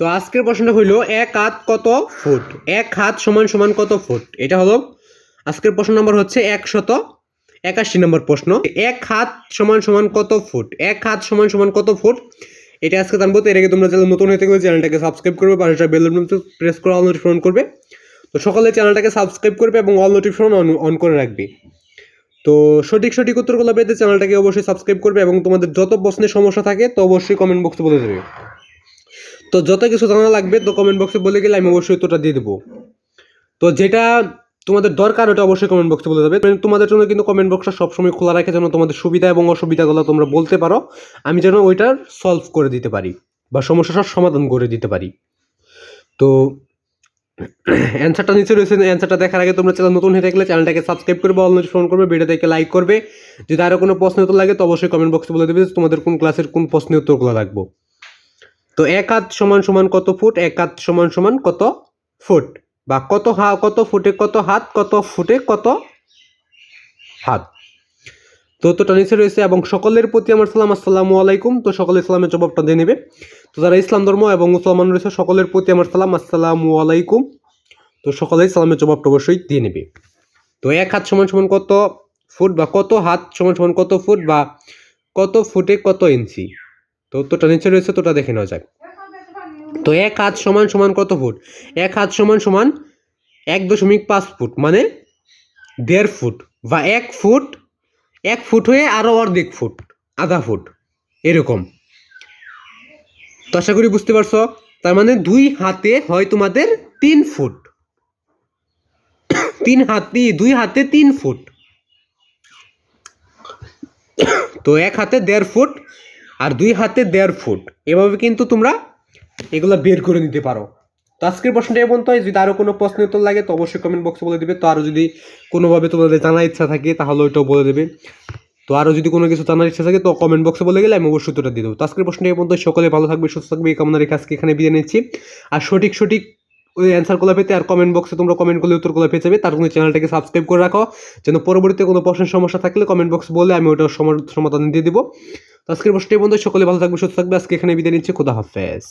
তো আজকের প্রশ্নটা হইল, এক হাত কত ফুট? এক হাত সমান সমান কত ফুট? এটা হলো আজকের প্রশ্ন নম্বর হচ্ছে একশত একাশি নম্বর প্রশ্ন। এক হাত সমান সমান কত ফুট? এক হাত সমান সমান কত ফুট? এটা আজকে জানব, তো এর আগে তোমরা চ্যানেল নতুন হয়ে থাকবে চ্যানেলটাকে সাবস্ক্রাইব করবে, পাশে বেল প্রেস করে অল নোটিফিকেশন করবে। তো সকালে চ্যানেলটাকে সাবস্ক্রাইব করবে এবং অল নোটিফিকেশন অন অন করে রাখবে। তো সঠিক সঠিক উত্তরগুলো পেতে চ্যানেলটাকে অবশ্যই সাবস্ক্রাইব করবে এবং তোমাদের যত প্রশ্নের সমস্যা থাকে, তো অবশ্যই কমেন্ট বক্সে বলে দেবে। তো যত কিছু জানা লাগবে তো কমেন্ট বক্সে বলে গেলে আমি অবশ্যই উত্তরটা দিয়ে দেবো। তো যেটা তোমাদের দরকার, ওটা অবশ্যই কমেন্ট বক্সে বলে দেবে। তোমাদের জন্য কিন্তু কমেন্ট বক্সটা সবসময় খোলা রাখে যেন তোমাদের সুবিধা এবং অসুবিধাগুলো তোমরা বলতে পারো। আমি যেন ওইটার সলভ করে দিতে পারি বা সমস্যাটার সমাধান করে দিতে পারি। তো অ্যান্সারটা নিচে রয়েছে। অ্যান্সারটা দেখার আগে তোমরা চ্যানেল নতুন হয়ে থাকলে চ্যানেলটাকে সাবস্ক্রাইব করবে অল নোটিফিকেশন করবে ভিডিওটাকে লাইক করবে। যদি আরও কোনো প্রশ্ন উত্তর লাগে তো অবশ্যই কমেন্ট বক্সে বলে দেবে তোমাদের কোন ক্লাসের কোন প্রশ্নের উত্তরগুলো লাগবো। তো এক হাত সমান সমান কত ফুট? এক হাত সমান সমান কত ফুট? বা কত হা, কত ফুটে কত হাত, কত ফুটে কত হাত? তো তোটা নিচে রয়েছে এবং সকলের প্রতি আমার সালাম, আসসালামু আলাইকুম। তো সকলে ইসলামের জবাবটা দিয়ে নেবে। তো যারা ইসলাম ধর্ম এবং মুসলমান রয়েছে, সকলের প্রতি আমার সালাম, আসসালামু আলাইকুম। তো সকলে ইসলামের জবাবটা অবশ্যই দিয়ে নেবে। তো এক হাত সমান সমান কত ফুট বা কত হাত সমান সমান কত ফুট বা কত ফুটে কত ইঞ্চি? তো উত্তরটা নিচে রয়েছে তোটা দেখে নেওয়া যাক। তো এক হাত সমান সমান কত ফুট? এক হাত সমান সমান এক দশমিক পাঁচ ফুট মানে দেড় ফুট বা এক ফুট এক ফুট হয়ে আরও অর্ধেক ফুট, আধা ফুট, এরকম। তো আশা করি বুঝতে পারছ, তার মানে দুই হাতে হয় তোমাদের তিন ফুট। তিন হাতি, দুই হাতে তিন ফুট। তো এক হাতে দেড় ফুট আর দুই হাতে দেড় ফুট। এভাবে কিন্তু তোমরা এগুলো বের করে নিতে পারো। তো আজকের প্রশ্নটা এমন তো যদি আরও কোনো প্রশ্ন উত্তর লাগে তো অবশ্যই কমেন্ট বক্সে বলে দেবে। তো আরও যদি কোনোভাবে তোমাদের জানার ইচ্ছা থাকে তাহলে ওইটাও বলে দেবে। তো আরও যদি কোনো কিছু জানার ইচ্ছা থাকে তো কমেন্ট বক্সে বলে গেলে আমি অবশ্যই উত্তরটা দিয়ে দেবো। তো আজকের প্রশ্নটা এমন তো সকলে ভালো থাকবে, সুস্থ থাকবে, এই কামনা রেখে আজকে এখানে বিদায় নিচ্ছি। আর সঠিক সঠিক ওই অ্যান্সারগুলো পেতে আর কমেন্ট বক্সে তোমরা কমেন্টগুলো উত্তরগুলো পেয়ে যাবে। তার জন্য চ্যানেলটাকে সাবস্ক্রাইব করে রাখো। যেন পরবর্তীতে কোনো প্রশ্নের সমস্যা থাকলে কমেন্ট বক্স বলে আমি ওটার সমাধান দিয়ে দেবো। আজকের প্রশ্নটি বন্ধু সকলে ভালো থাকবে, সুস্থ থাকবে। আজকে এখানে বিদায় নিচ্ছে। খোদা হাফেজ।